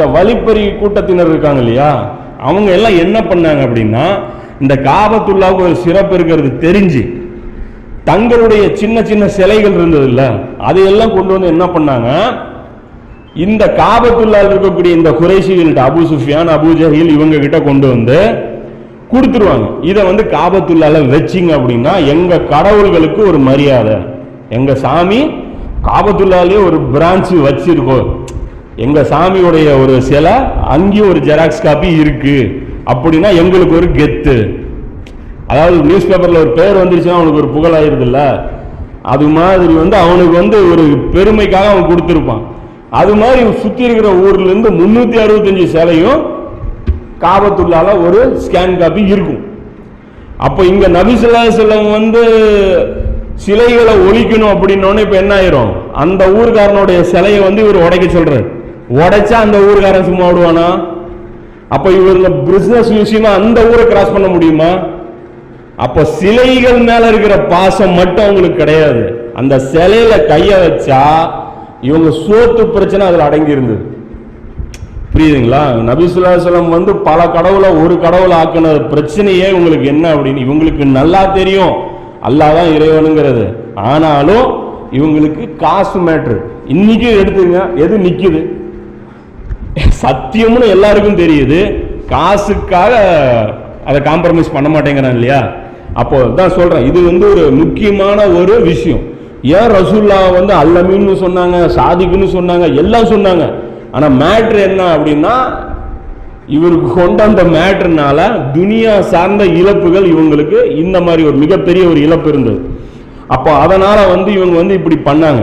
இந்த வழிப்பறி கூட்டத்தினர் இருக்காங்க இல்லையா? அவங்க எல்லாம் என்ன பண்ணாங்க அப்படின்னா இந்த காபத்துள்ளாவுக்கு ஒரு சிறப்பு இருக்கிறது தெரிஞ்சு தங்களுடைய சின்ன சின்ன சிலைகள் இருந்தது இல்லை அதையெல்லாம் கொண்டு வந்து என்ன பண்ணாங்க? இந்த காபத்துள்ளால் இருக்கக்கூடிய இந்த குறைசிகள்கிட்ட அபு சுஃபியான் அபு ஜஹீல் இவங்க கிட்ட கொண்டு வந்து கொடுத்துருவாங்க. இதை வந்து காபத்துள்ளால வச்சிங்க அப்படின்னா எங்க கடவுள்களுக்கு ஒரு மரியாதை எங்க சாமி காபத்துள்ளாலே ஒரு பிரான்ச் வச்சிருக்கோம். எங்க சாமியுடைய ஒரு சிலை அங்கேயும் ஒரு ஜெராக்ஸ் காப்பி இருக்கு. அப்படின்னா எங்களுக்கு ஒரு கெத்து. அதாவது நியூஸ் பேப்பர்ல ஒரு பேர் வந்துருச்சுன்னா அவனுக்கு ஒரு புகழ் ஆயிருதுல்ல. அது மாதிரி வந்து அவனுக்கு வந்து ஒரு பெருமைக்காக அவன் கொடுத்துருப்பான். அது மாதிரி சுத்தி இருக்கிற ஊர்ல இருந்து முன்னூத்தி அறுபத்தஞ்சு சிலையும் காபத்துள்ளால ஒரு ஸ்கேன் காப்பி இருக்கும். அப்போ இங்க நபிசுல்லா செல்லம் வந்து சிலைகளை ஒழிக்கணும் அப்படின்னோடனே இப்ப என்ன ஆயிரும்? அந்த ஊர்காரனுடைய சிலையை வந்து இவர் உடைக்க சொல்றாரு. உடைச்சா அந்த ஊருக்காரன் சும்மா விடுவானா அப்ப இவங்க பிசினஸ் விஷயமா அந்த ஊரை கிராஸ் பண்ண முடியுமா? அப்ப சிலைகள் மேல இருக்கிற பாசம் மட்டும் அவங்களுக்கு கிடையாது. அந்த சிலையில கைய வச்சா இவங்க சோத்து பிரச்சனை அதுல அடங்கி இருந்தது புரியுதுங்களா நபிசுல்லாசலம் வந்து பல கடவுளை ஒரு கடவுளை ஆக்கின பிரச்சனையே உங்களுக்கு என்ன அப்படின்னு இவங்களுக்கு நல்லா தெரியும். அல்லாதான் இறைவனுங்கிறது. ஆனாலும் இவங்களுக்கு காசு மேட்ரு இன்னைக்கும் எடுத்துங்க எது நிக்குது? சத்தியம்னு எல்லாருக்கும் தெரியுது. காசுக்காக அதை காம்ப்ரமைஸ் பண்ண மாட்டேங்கிறான் இல்லையா? அப்போ தான் சொல்றேன் இது வந்து ஒரு முக்கியமான ஒரு விஷயம். ஏன் ரசூல்லா வந்து அல்லமின்னு சொன்னாங்க சாதிக்குன்னு சொன்னாங்க எல்லாம் சொன்னாங்க. ஆனால் மேட்ரு என்ன அப்படின்னா இவருக்கு கொண்ட அந்த மேட்ருனால துனியா சார்ந்த இழப்புகள் இவங்களுக்கு இந்த மாதிரி ஒரு மிகப்பெரிய ஒரு இழப்பு இருந்தது. அப்போ அதனால வந்து இவங்க வந்து இப்படி பண்ணாங்க.